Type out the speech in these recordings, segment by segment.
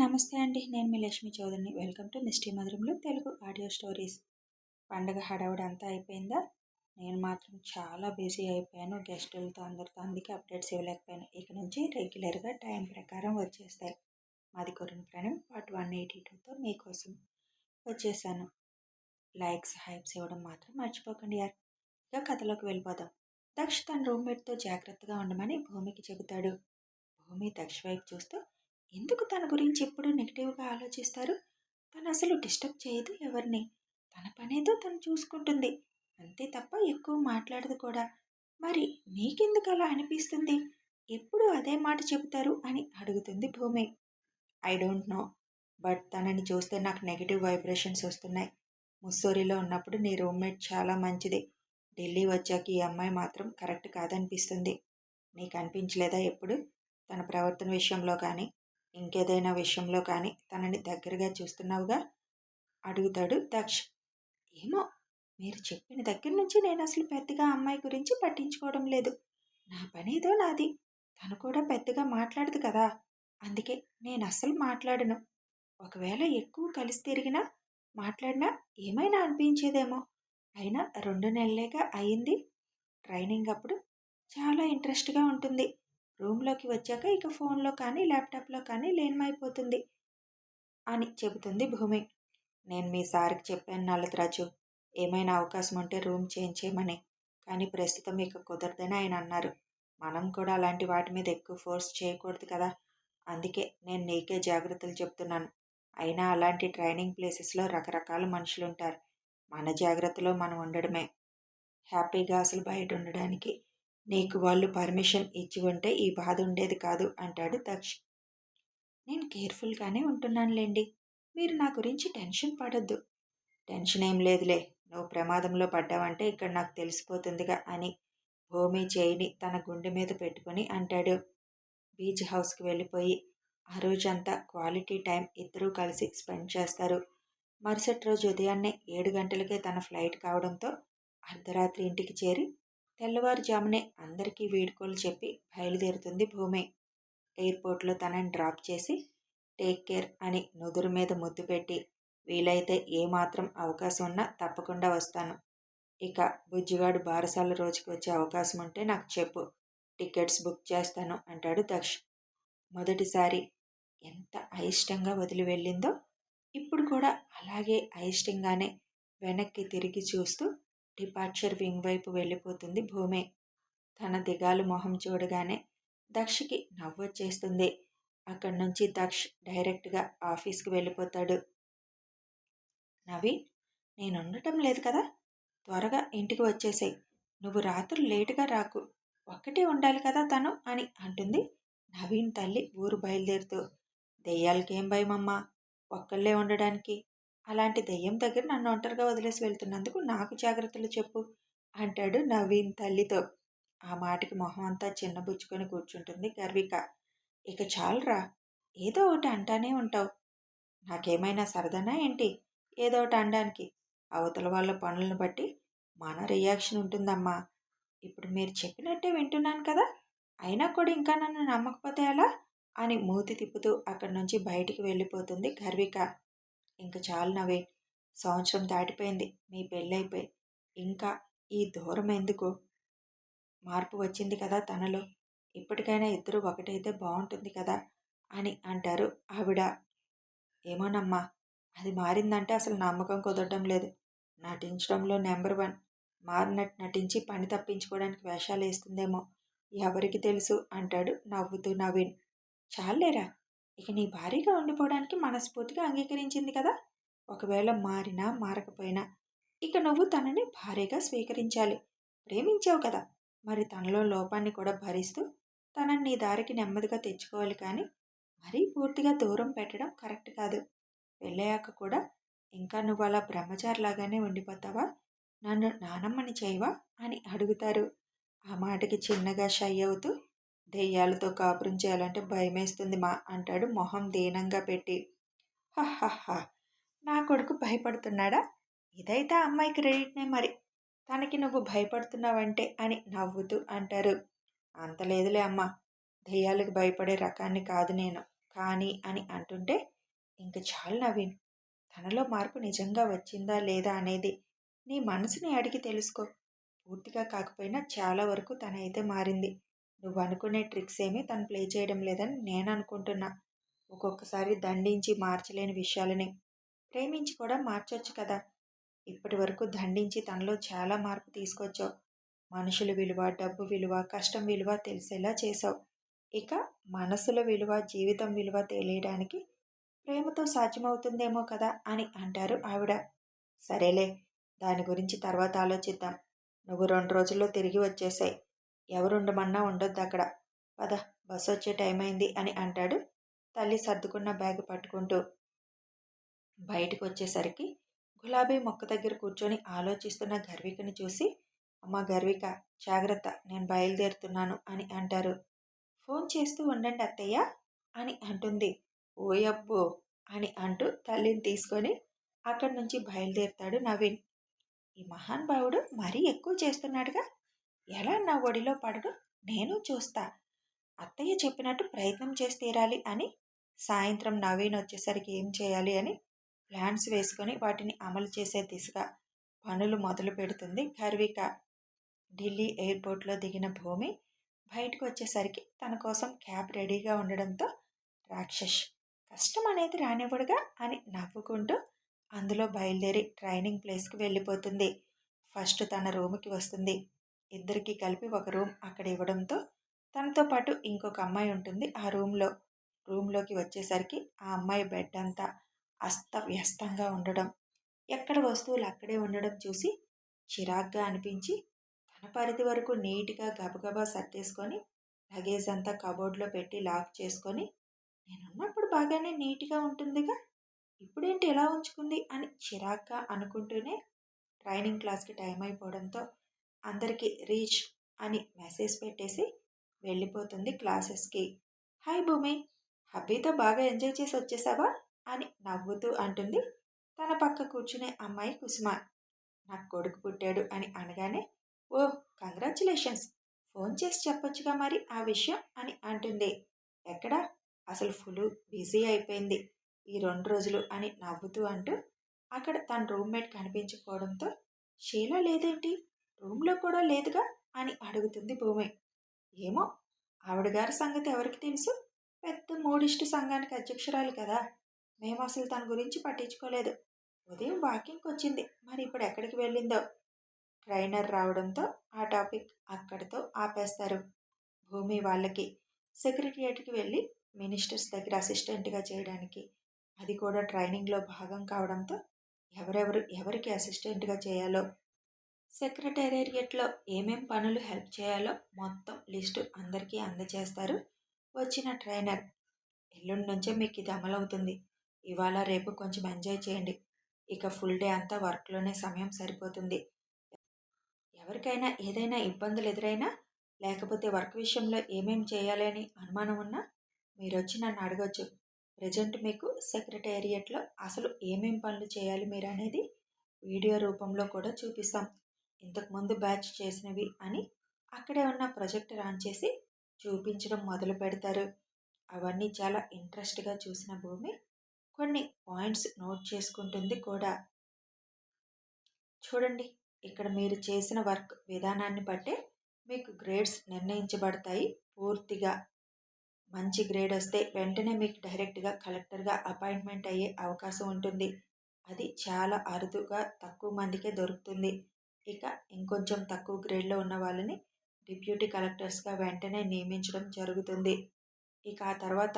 నమస్తే అండి. నేను మీ లక్ష్మి చౌదరిని. వెల్కమ్ టు మిస్టీ మధురంలో తెలుగు ఆడియో స్టోరీస్. పండగ హడావుడి అంతా అయిపోయిందా? నేను మాత్రం చాలా బిజీ అయిపోయాను. గెస్టులతో అందరితో అందుకే అప్డేట్స్ ఇవ్వలేకపోయాను. ఇక నుంచి రెగ్యులర్గా టైం ప్రకారం వచ్చేస్తాయి. మాది కొరిన ప్రాణం పార్ట్ వన్ ఎయిటీ టూతో మీకోసం వచ్చేసాను. లైక్స్ హైప్స్ ఇవ్వడం మాత్రం మర్చిపోకండి యార్. ఇక కథలోకి వెళ్ళిపోదాం. దక్ష తన రూమ్మేట్తో జాగ్రత్తగా ఉండమని భూమికి చెబుతాడు. భూమి దక్ష వైపు చూస్తూ ఎందుకు తన గురించి ఎప్పుడు నెగిటివ్గా ఆలోచిస్తారు? తను అసలు డిస్టర్బ్ చేయదు ఎవరిని. తన పనేదో తను చూసుకుంటుంది. అంతే తప్ప ఎక్కువ మాట్లాడదు కూడా. మరి నీకెందుకు అలా అనిపిస్తుంది? ఎప్పుడు అదే మాట చెబుతారు అని అడుగుతుంది భూమి. I don't know. బట్ తనని చూస్తే నాకు నెగిటివ్ వైబ్రేషన్స్ వస్తున్నాయి. ముస్సోరిలో ఉన్నప్పుడు నీ రూమ్మేట్ చాలా మంచిది. ఢిల్లీ వచ్చాక ఈ అమ్మాయి మాత్రం కరెక్ట్ కాదనిపిస్తుంది. నీకు అనిపించలేదా ఎప్పుడు? తన ప్రవర్తన విషయంలో కానీ ఇంకేదైనా విషయంలో కానీ తనని దగ్గరగా చూస్తున్నావుగా? అడుగుతాడు దక్ష్. ఏమో మీరు చెప్పిన దగ్గర నుంచి నేను అసలు పెద్దగా అమ్మాయి గురించి పట్టించుకోవడం లేదు. నా పనేదో నాది. తను కూడా పెద్దగా మాట్లాడదు కదా. అందుకే నేను అస్సలు మాట్లాడను. ఒకవేళ ఎక్కువ కలిసి తిరిగినా మాట్లాడినా ఏమైనా అనిపించేదేమో. అయినా రెండు నెలలేగా అయింది. ట్రైనింగ్ అప్పుడు చాలా ఇంట్రెస్ట్గా ఉంటుంది. రూమ్లోకి వచ్చాక ఇక ఫోన్లో కానీ ల్యాప్టాప్లో కానీ లేనమైపోతుంది అని చెబుతుంది భూమి. నేను మీ సార్కి చెప్పాను నల్లద్రాజు ఏమైనా అవకాశం ఉంటే రూమ్ చేంజ్ చేయమని. కానీ ప్రస్తుతం ఇక కుదరదని ఆయన అన్నారు. మనం కూడా అలాంటి వాటి మీద ఎక్కువ ఫోర్స్ చేయకూడదు కదా. అందుకే నేను నీకే జాగ్రత్తలు చెప్తున్నాను. అయినా అలాంటి ట్రైనింగ్ ప్లేసెస్లో రకరకాల మనుషులు ఉంటారు మన జాగ్రత్తలో మనం ఉండడమే. హ్యాపీగా అసలు బయట ఉండడానికి నీకు వాళ్ళు పర్మిషన్ ఇచ్చి ఉంటే ఈ బాధ ఉండేది కాదు అంటాడు దక్ష్. నేను కేర్ఫుల్గానే ఉంటున్నానులేండి మీరు నా గురించి టెన్షన్ పడద్దు. టెన్షన్ ఏం లేదులే నువ్వు ప్రమాదంలో పడ్డావంటే ఇక్కడ నాకు తెలిసిపోతుందిగా అని భూమి చేయిని తన గుండె మీద పెట్టుకుని అంటాడు. బీచ్ హౌస్కి వెళ్ళిపోయి ఆ రోజంతా క్వాలిటీ టైం ఇద్దరూ కలిసి స్పెండ్ చేస్తారు. మరుసటి రోజు ఉదయాన్నే ఏడు గంటలకే తన ఫ్లైట్ కావడంతో అర్ధరాత్రి ఇంటికి చేరి తెల్లవారుజామునే అందరికీ వీడుకోలు చెప్పి బయలుదేరుతుంది భూమి. ఎయిర్పోర్ట్లో తనని డ్రాప్ చేసి టేక్ కేర్ అని నుదురు మీద ముద్దు పెట్టి వీలైతే ఏమాత్రం అవకాశం ఉన్నా తప్పకుండా వస్తాను. ఇక బుజ్జిగాడు బారసాల రోజుకి వచ్చే అవకాశం ఉంటే నాకు చెప్పు. టికెట్స్ బుక్ చేస్తాను అంటాడు దక్ష్. మొదటిసారి ఎంత అయిష్టంగా వదిలి వెళ్ళిందో ఇప్పుడు కూడా అలాగే అయిష్టంగానే వెనక్కి తిరిగి చూస్తూ డిపార్చర్ వింగ్ వైపు వెళ్ళిపోతుంది భూమి. తన దిగాలు మొహం చూడగానే దక్షకి నవ్వొచ్చేస్తుంది. అక్కడి నుంచి దక్ష్ డైరెక్ట్గా ఆఫీస్కి వెళ్ళిపోతాడు. నవీన్ నేను ఉండటం లేదు కదా? త్వరగా ఇంటికి వచ్చేసాయి. నువ్వు రాత్రులు లేటుగా రాకు. ఒక్కటే ఉండాలి కదా తను అని అంటుంది నవీన్ తల్లి ఊరు బయలుదేరుతూ. దెయ్యాలకేం భయమమ్మా? ఒక్కళ్ళే ఉండడానికి. అలాంటి దెయ్యం దగ్గర నన్ను ఒంటరిగా వదిలేసి వెళ్తున్నందుకు నాకు జాగ్రత్తలు చెప్పు అంటాడు నవీన్ తల్లితో. ఆ మాటకి మొహం అంతా చిన్నబుచ్చుకొని కూర్చుంటుంది గర్విక. ఇక చాలరా ఏదో ఒకటి అంటానే ఉంటావు. నాకేమైనా సరదానా ఏంటి? ఏదో ఒకటి అనడానికి. అవతల వాళ్ళ పనులను బట్టి మన రియాక్షన్ ఉంటుందమ్మా. ఇప్పుడు మీరు చెప్పినట్టే వింటున్నాను కదా అయినా కూడా ఇంకా నన్ను నమ్మకపోతే ఎలా? అని మూతి తిప్పుతూ అక్కడి నుంచి బయటికి వెళ్ళిపోతుంది గర్విక. ఇంక చాలు నవే సంవత్సరం దాటిపోయింది మీ పెళ్ళైపోయి ఇంకా ఈ దూరం ఎందుకు? మార్పు వచ్చింది కదా తనలో. ఇప్పటికైనా ఇద్దరు ఒకటైతే బాగుంటుంది కదా అని అంటారు ఆవిడ. ఏమోనమ్మా అది మారిందంటే అసలు నమ్మకం కుదరడం లేదు. నటించడంలో నెంబర్ వన్ మారినట్టు నటించి పని తప్పించుకోవడానికి వేషాలు వేస్తుందేమో ఎవరికి తెలుసు అంటాడు నవ్వుతూ నవీన్. చాలేరా ఇక నీ భారీగా ఉండిపోవడానికి మనస్ఫూర్తిగా అంగీకరించింది కదా? ఒకవేళ మారినా మారకపోయినా ఇక నువ్వు తనని భారీగా స్వీకరించాలి. ప్రేమించావు కదా! మరి తనలో లోపాన్ని కూడా భరిస్తూ తనని నీ దారికి నెమ్మదిగా తెచ్చుకోవాలి కానీ మరీ పూర్తిగా దూరం పెట్టడం కరెక్ట్ కాదు. వెళ్ళాక కూడా ఇంకా నువ్వు అలా బ్రహ్మచారిలాగానే ఉండిపోతావా? నన్ను నానమ్మని చేయవా? అని అడుగుతారు. ఆ మాటకి చిన్నగా షై అవుతూ దెయ్యాలతో కాపురం చేయాలంటే భయమేస్తుంది మా అంటాడు మొహం దీనంగా పెట్టి. హహహ నా కొడుకు భయపడుతున్నాడా? ఇదైతే అమ్మాయి క్రెడిట్నే మరి. తనకి నువ్వు భయపడుతున్నావంటే అని నవ్వుతూ అంటారు. అంత లేదులే అమ్మ దెయ్యాలకు భయపడే రకాన్ని కాదు నేను. కానీ అని అంటుంటే ఇంక చాలు నవీన్ తనలో మార్పు నిజంగా వచ్చిందా లేదా అనేది నీ మనసుని అడిగి తెలుసుకో. పూర్తిగా కాకపోయినా చాలా వరకు తనైతే మారింది. నువ్వు అనుకునే ట్రిక్స్ ఏమీ తను ప్లే చేయడం లేదని నేను అనుకుంటున్నా. ఒక్కొక్కసారి దండించి మార్చలేని విషయాలని. ప్రేమించి కూడా మార్చొచ్చు కదా. ఇప్పటి వరకు దండించి తనలో చాలా మార్పు తీసుకొచ్చావు. మనుషుల విలువ డబ్బు విలువ కష్టం విలువ తెలిసేలా చేసావు ఇక మనసుల విలువ జీవితం విలువ తెలియడానికి ప్రేమతో సాధ్యమవుతుందేమో కదా అని అంటారు ఆవిడ. సరేలే దాని గురించి తర్వాత ఆలోచిద్దాం. నువ్వు రెండు రోజుల్లో తిరిగి వచ్చేసాయి. ఎవరుండమన్నా ఉండొద్దు అక్కడ. పద బస్సు వచ్చే టైం అయింది అని అంటాడు. తల్లి సర్దుకున్న బ్యాగ్ పట్టుకుంటూ బయటకు వచ్చేసరికి గులాబీ మొక్క దగ్గర కూర్చొని ఆలోచిస్తున్న గర్వికని చూసి అమ్మ గర్విక జాగ్రత్త నేను బయలుదేరుతున్నాను అని అంటారు. ఫోన్ చేస్తూ ఉండండి అత్తయ్య అని అంటుంది. ఓయబ్బో అని అంటూ తల్లిని తీసుకొని అక్కడి నుంచి బయలుదేరుతాడు నవీన్. ఈ మహానుభావుడు మరీ ఎక్కువ చేస్తున్నాడుగా. ఎలా నా ఒడిలో పడడు నేను చూస్తా. అత్తయ్య చెప్పినట్టు ప్రయత్నం చేసి తీరాలి అని సాయంత్రం నవీన్ వచ్చేసరికి ఏం చేయాలి అని ప్లాన్స్ వేసుకొని వాటిని అమలు చేసే దిశగా పనులు మొదలు పెడుతుంది గర్విక. ఢిల్లీ ఎయిర్పోర్ట్లో దిగిన భూమి బయటకు వచ్చేసరికి తన కోసం క్యాబ్ రెడీగా ఉండడంతో రాక్షస్ కష్టం అనేది రానివ్వడుగా అని నవ్వుకుంటూ అందులో బయలుదేరి ట్రైనింగ్ ప్లేస్కి వెళ్ళిపోతుంది. ఫస్ట్ తన రూమ్కి వస్తుంది. ఇద్దరికి కలిపి ఒక రూమ్ అక్కడ ఇవ్వడంతో తనతో పాటు ఇంకొక అమ్మాయి ఉంటుంది ఆ రూమ్లో. రూమ్లోకి వచ్చేసరికి ఆ అమ్మాయి బెడ్ అంతా అస్తవ్యస్తంగా ఉండడం. ఎక్కడ వస్తువులు అక్కడే ఉండడం చూసి చిరాగ్గా అనిపించి తన పరిధి వరకు నీట్గా గబగబా సర్దేసుకొని లగేజ్ అంతా కబోర్డ్లో పెట్టి లాక్ చేసుకొని నేనున్నప్పుడు బాగానే నీట్గా ఉంటుందిగా ఇప్పుడేంటి ఎలా ఉంచుకుంది? అని చిరాగ్గా అనుకుంటూనే ట్రైనింగ్ క్లాస్కి టైం అయిపోవడంతో అందరికీ రీచ్ అని మెసేజ్ పెట్టేసి వెళ్ళిపోతుంది క్లాసెస్కి. హాయ్ భూమి హబ్బీతో బాగా ఎంజాయ్ చేసి వచ్చేసావా? అని నవ్వుతూ అంటుంది. తన పక్క కూర్చునే అమ్మాయి కుసుమ నాకు కొడుకు పుట్టాడు అని అనగానే ఓ కంగ్రాచులేషన్స్! ఫోన్ చేసి చెప్పొచ్చుగా మరి ఆ విషయం అని అంటుంది. ఎక్కడా? అసలు ఫుల్ బిజీ అయిపోయింది. ఈ రెండు రోజులు అని నవ్వుతూ అంటూ అక్కడ తన రూమ్మేట్ కనిపించకపోవడంతో షీలా లేదేంటి? రూమ్లో కూడా లేదుగా అని అడుగుతుంది భూమి. ఏమో ఆవిడ గారి సంగతి ఎవరికి తెలుసు? పెద్ద మూడిష్టి సంఘానికి అధ్యక్షురాలు కదా. మేము అసలు తన గురించి పట్టించుకోలేదు. ఉదయం వాకింగ్కి వచ్చింది. మరి ఇప్పుడు ఎక్కడికి వెళ్ళిందో? ట్రైనర్ రావడంతో ఆ టాపిక్ అక్కడితో ఆపేస్తారు భూమి వాళ్ళకి. సెక్రటరియేట్కి వెళ్ళి మినిస్టర్స్ దగ్గర అసిస్టెంట్గా చేయడానికి. అది కూడా ట్రైనింగ్లో భాగం కావడంతో ఎవరెవరు ఎవరికి అసిస్టెంట్గా చేయాలో సెక్రటేరియట్లో ఏమేం పనులు హెల్ప్ చేయాలో మొత్తం లిస్టు అందరికీ అందజేస్తారు వచ్చిన ట్రైనర్. ఎల్లుండి నుంచే మీకు ఇది అమలవుతుంది. ఇవాళ రేపు కొంచెం ఎంజాయ్ చేయండి. ఇక ఫుల్ డే అంతా వర్క్లోనే సమయం సరిపోతుంది. ఎవరికైనా ఏదైనా ఇబ్బందులు ఎదురైనా లేకపోతే వర్క్ విషయంలో ఏమేం చేయాలి అని అనుమానం ఉన్నా మీరు వచ్చి నన్ను అడగచ్చు. ప్రజెంట్ మీకు సెక్రటేరియట్లో అసలు ఏమేం పనులు చేయాలి మీరు అనేది వీడియో రూపంలో కూడా చూపిస్తాం. ఇంతకుముందు బ్యాచ్ చేసినవి అని అక్కడే ఉన్న ప్రొజెక్టర్ ఆన్ చేసి చూపించడం మొదలు పెడతారు. అవన్నీ చాలా ఇంట్రెస్ట్గా చూసిన భూమి కొన్ని పాయింట్స్ నోట్ చేసుకుంటుంది కూడా. చూడండి ఇక్కడ మీరు చేసిన వర్క్ విధానాన్ని బట్టే మీకు గ్రేడ్స్ నిర్ణయించబడతాయి పూర్తిగా. మంచి గ్రేడ్ వస్తే వెంటనే మీకు డైరెక్ట్గా కలెక్టర్గా అపాయింట్మెంట్ అయ్యే అవకాశం ఉంటుంది. అది చాలా అరుదుగా తక్కువ మందికే దొరుకుతుంది. ఇక ఇంకొంచెం తక్కువ గ్రేడ్లో ఉన్న వాళ్ళని డిప్యూటీ కలెక్టర్స్గా వెంటనే నియమించడం జరుగుతుంది. ఇక ఆ తర్వాత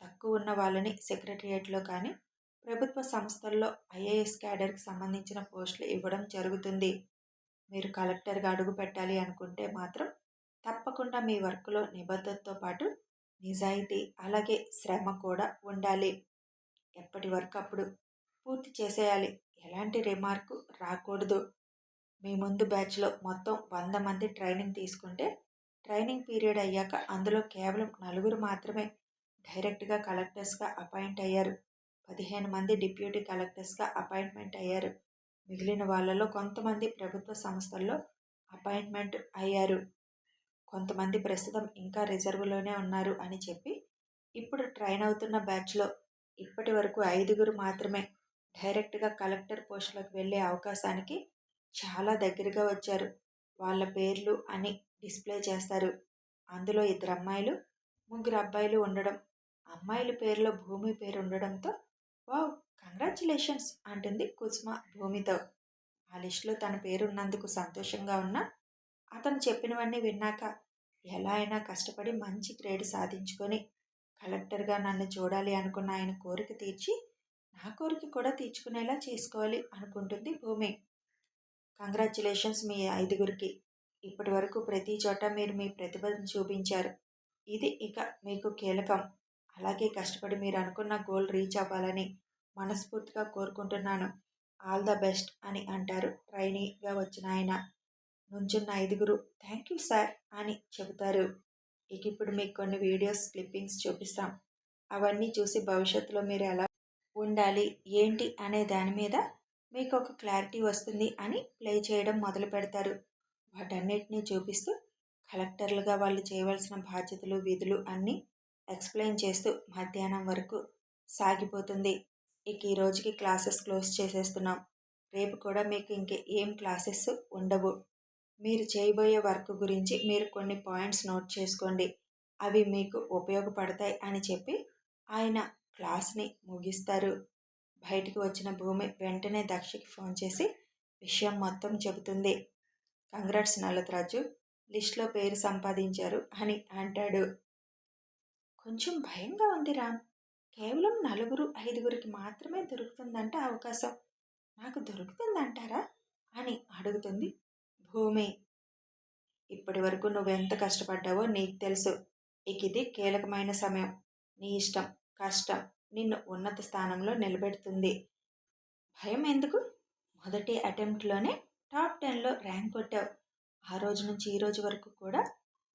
తక్కువ ఉన్న వాళ్ళని సెక్రటరియేట్లో కానీ ప్రభుత్వ సంస్థల్లో ఐఏఎస్ క్యాడర్కి సంబంధించిన పోస్టులు ఇవ్వడం జరుగుతుంది. మీరు కలెక్టర్గా అడుగు పెట్టాలి అనుకుంటే మాత్రం తప్పకుండా మీ వర్క్లో నిబద్ధతతో పాటు నిజాయితీ అలాగే శ్రమ కూడా ఉండాలి. ఎప్పటి వర్క్ అప్పుడు పూర్తి చేసేయాలి. ఎలాంటి రిమార్కు రాకూడదు. మీ ముందు బ్యాచ్లో మొత్తం వంద మంది ట్రైనింగ్ తీసుకుంటే ట్రైనింగ్ పీరియడ్ అయ్యాక అందులో కేవలం నలుగురు మాత్రమే డైరెక్ట్గా కలెక్టర్స్గా అపాయింట్ అయ్యారు. పదిహేను మంది డిప్యూటీ కలెక్టర్స్గా అపాయింట్మెంట్ అయ్యారు. మిగిలిన వాళ్ళలో కొంతమంది ప్రభుత్వ సంస్థల్లో అపాయింట్మెంట్ అయ్యారు. కొంతమంది ప్రస్తుతం ఇంకా రిజర్వ్లోనే ఉన్నారు అని చెప్పి ఇప్పుడు ట్రైన్ అవుతున్న బ్యాచ్లో ఇప్పటి వరకు ఐదుగురు మాత్రమే డైరెక్ట్గా కలెక్టర్ పోస్టులకు వెళ్ళే అవకాశానికి చాలా దగ్గరగా వచ్చారు. వాళ్ళ పేర్లు అని డిస్ప్లే చేస్తారు. అందులో ఇద్దరు అమ్మాయిలు ముగ్గురు అబ్బాయిలు ఉండడం. అమ్మాయిల పేరులో భూమి పేరు ఉండడంతో వావ్ కంగ్రాచులేషన్స్ అంటుంది కుసుమ భూమితో. ఆ లిస్టులో తన పేరున్నందుకు సంతోషంగా ఉన్నా అతను చెప్పినవన్నీ విన్నాక ఎలా అయినా కష్టపడి మంచి గ్రేడ్ సాధించుకొని కలెక్టర్గా నన్ను చూడాలి అనుకున్న ఆయన కోరిక తీర్చి నా కోరిక కూడా తీర్చుకునేలా చేసుకోవాలి అనుకుంటుంది భూమి. కంగ్రాచులేషన్స్ మీ ఐదుగురికి. ఇప్పటి వరకు ప్రతి చోట మీరు మీ ప్రతిభను చూపించారు. ఇది ఇక మీకు కీలకం. అలాగే కష్టపడి మీరు అనుకున్న గోల్ రీచ్ అవ్వాలని మనస్ఫూర్తిగా కోరుకుంటున్నాను. ఆల్ ద బెస్ట్ అని అంటారు ట్రైనీగా వచ్చిన ఆయన. నుంచున్న ఐదుగురు థ్యాంక్ యూ సార్ అని చెబుతారు. ఇక ఇప్పుడు మీకు కొన్ని వీడియోస్ క్లిప్పింగ్స్ చూపిస్తాం. అవన్నీ చూసి భవిష్యత్తులో మీరు ఎలా ఉండాలి ఏంటి అనే దాని మీద మీకు ఒక క్లారిటీ వస్తుంది అని ప్లే చేయడం మొదలు పెడతారు. వాటన్నిటినీ చూపిస్తూ కలెక్టర్లుగా వాళ్ళు చేయవలసిన బాధ్యతలు విధులు అన్నీ ఎక్స్ప్లెయిన్ చేస్తూ మధ్యాహ్నం వరకు సాగిపోతుంది. ఇక ఈ రోజుకి క్లాసెస్ క్లోజ్ చేసేస్తున్నాం. రేపు కూడా మీకు ఇంక ఏం క్లాసెస్ ఉండవు. మీరు చేయబోయే వర్క్ గురించి మీరు కొన్ని పాయింట్స్ నోట్ చేసుకోండి. అవి మీకు ఉపయోగపడతాయి అని చెప్పి ఆయన క్లాస్ని ముగిస్తారు. బయటికి వచ్చిన భూమి వెంటనే దక్షకి ఫోన్ చేసి విషయం మొత్తం చెబుతుంది. కంగ్రాట్స్ నల్లతరాజు లిస్ట్లో పేరు సంపాదించారు అని అంటాడు. కొంచెం భయంగా ఉంది రామ్ కేవలం నలుగురు ఐదుగురికి మాత్రమే దొరుకుతుందంట అవకాశం. నాకు దొరుకుతుందంటారా? అని అడుగుతుంది భూమి. ఇప్పటి వరకు నువ్వెంత కష్టపడ్డావో నీకు తెలుసు. ఇక ఇది కీలకమైన సమయం. నీ ఇష్టం కష్టం. నిన్ను ఉన్నత స్థానంలో నిలబెడుతుంది. భయం ఎందుకు? మొదటి అటెంప్ట్లోనే టాప్ టెన్లో ర్యాంక్ కొట్టావు. ఆ రోజు నుంచి ఈ రోజు వరకు కూడా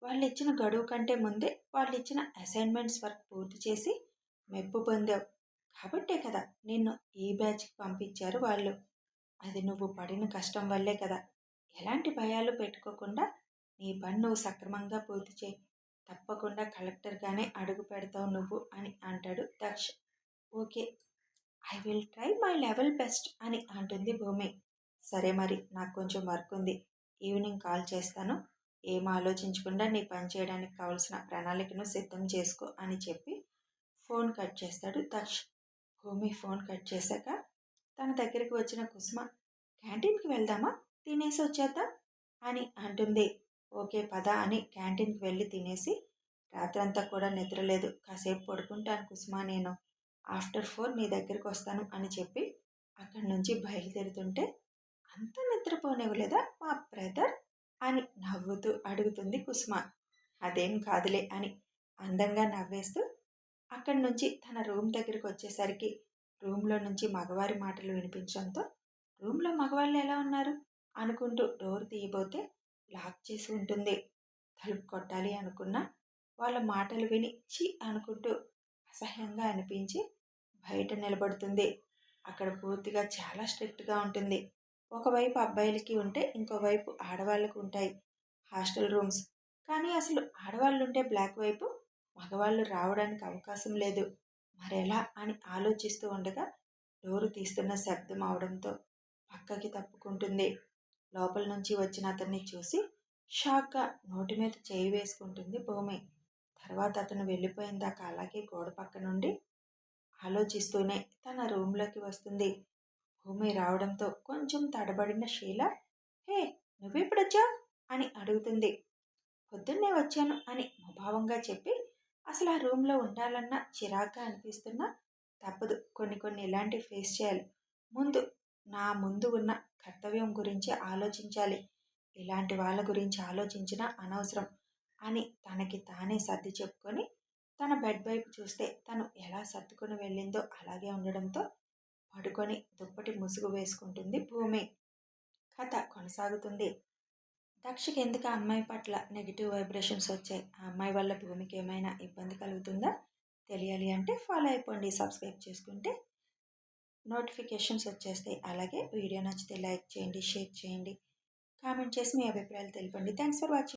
వాళ్ళు ఇచ్చిన గడువు కంటే ముందే వాళ్ళు ఇచ్చిన అసైన్మెంట్స్ వర్క్ పూర్తి చేసి మెప్పు పొందావు. కాబట్టే కదా నిన్ను ఈ బ్యాచ్కి పంపించారు వాళ్ళు. అది నువ్వు పడిన కష్టం వల్లే కదా. ఎలాంటి భయాలు పెట్టుకోకుండా నీ పని నువ్వు సక్రమంగా పూర్తి చేయి. తప్పకుండా కలెక్టర్గానే అడుగు పెడతావు నువ్వు అని అంటాడు Daksha. Okay. I will try my level best అని అంటుంది భూమి. సరే మరి నాకు కొంచెం వర్క్ ఉంది. ఈవినింగ్ కాల్ చేస్తాను. ఏం ఆలోచించకుండా నీ పని చేయడానికి కావలసిన ప్రణాళికను సిద్ధం చేసుకో అని చెప్పి ఫోన్ కట్ చేస్తాడు దక్ష్ భూమి ఫోన్ కట్ చేశాక తన దగ్గరికి వచ్చిన కుసుమ క్యాంటీన్కి వెళ్దామా? తినేసి వచ్చేద్దాం అని అంటుంది. ఓకే పద అని క్యాంటీన్కి వెళ్ళి తినేసి రాత్రంతా కూడా నిద్రలేదు కాసేపు పడుకుంటాను కుసుమ నేను. ఆఫ్టర్ ఫోర్ నీ దగ్గరికి వస్తాను అని చెప్పి అక్కడి నుంచి బయలుదేరుతుంటే అంత నిద్రపోనివ్వలేదా మా బ్రదర్? అని నవ్వుతూ అడుగుతుంది కుసుమ. అదేం కాదులే అని అందంగా నవ్వేస్తూ అక్కడి నుంచి తన రూమ్ దగ్గరికి వచ్చేసరికి రూమ్లో నుంచి మగవారి మాటలు వినిపించడంతో రూమ్లో మగవాళ్ళు ఎలా ఉన్నారు? అనుకుంటూ డోర్ తీయబోతే లాక్ చేసి ఉంటుంది. తలుపు కొట్టాలి అనుకున్నా వాళ్ళ మాటలు విని చి అనుకుంటూ అసహ్యంగా అనిపించి బయట నిలబడుతుంది. అక్కడ పూర్తిగా చాలా స్ట్రిక్ట్గా ఉంటుంది. ఒకవైపు అబ్బాయిలకి ఉంటే ఇంకోవైపు ఆడవాళ్ళకు ఉంటాయి హాస్టల్ రూమ్స్. కానీ అసలు ఆడవాళ్ళు ఉంటే బ్లాక్ వైపు మగవాళ్ళు రావడానికి అవకాశం లేదు. మరెలా అని ఆలోచిస్తూ ఉండగా డోరు తీస్తున్న శబ్దం అవడంతో పక్కకి తప్పుకుంటుంది. లోపల నుంచి వచ్చిన అతన్ని చూసి షాక్గా నోటి మీద చేయి వేసుకుంటుంది భూమి. తర్వాత అతను వెళ్ళిపోయిన దాకా అలాగే గోడ పక్క నుండి ఆలోచిస్తూనే తన రూమ్లోకి వస్తుంది. భూమి రావడంతో కొంచెం తడబడిన శీల హే నువ్వెప్పుడొచ్చావు? అని అడుగుతుంది. పొద్దున్నే వచ్చాను అని ముభావంగా చెప్పి అసలు ఆ రూమ్లో ఉండాలన్న చిరాగ్గా అనిపిస్తున్నా తప్పదు. కొన్ని కొన్ని ఇలాంటివి ఫేస్ చేయాలి. ముందు నా ముందు ఉన్న కర్తవ్యం గురించి ఆలోచించాలి. ఇలాంటి వాళ్ళ గురించి ఆలోచించిన అనవసరం అని తనకి తానే సర్ది చెప్పుకొని తన బెడ్ వైపు చూస్తే తను ఎలా సర్దుకొని వెళ్ళిందో అలాగే ఉండడంతో పడుకొని దుప్పటి ముసుగు వేసుకుంటుంది భూమి. కథ కొనసాగుతుంది. దక్షకి ఎందుకు ఆ అమ్మాయి పట్ల నెగిటివ్ వైబ్రేషన్స్ వచ్చాయి? ఆ అమ్మాయి వల్ల భూమికి ఏమైనా ఇబ్బంది కలుగుతుందా? తెలియాలి అంటే ఫాలో అయిపోండి. సబ్స్క్రైబ్ చేసుకుంటే నోటిఫికేషన్స్ వచ్చేస్తాయి. అలాగే వీడియో నచ్చితే లైక్ చేయండి షేర్ చేయండి. కామెంట్ చేసి మీ అభిప్రాయాలు తెలిపండి. Thanks for watching.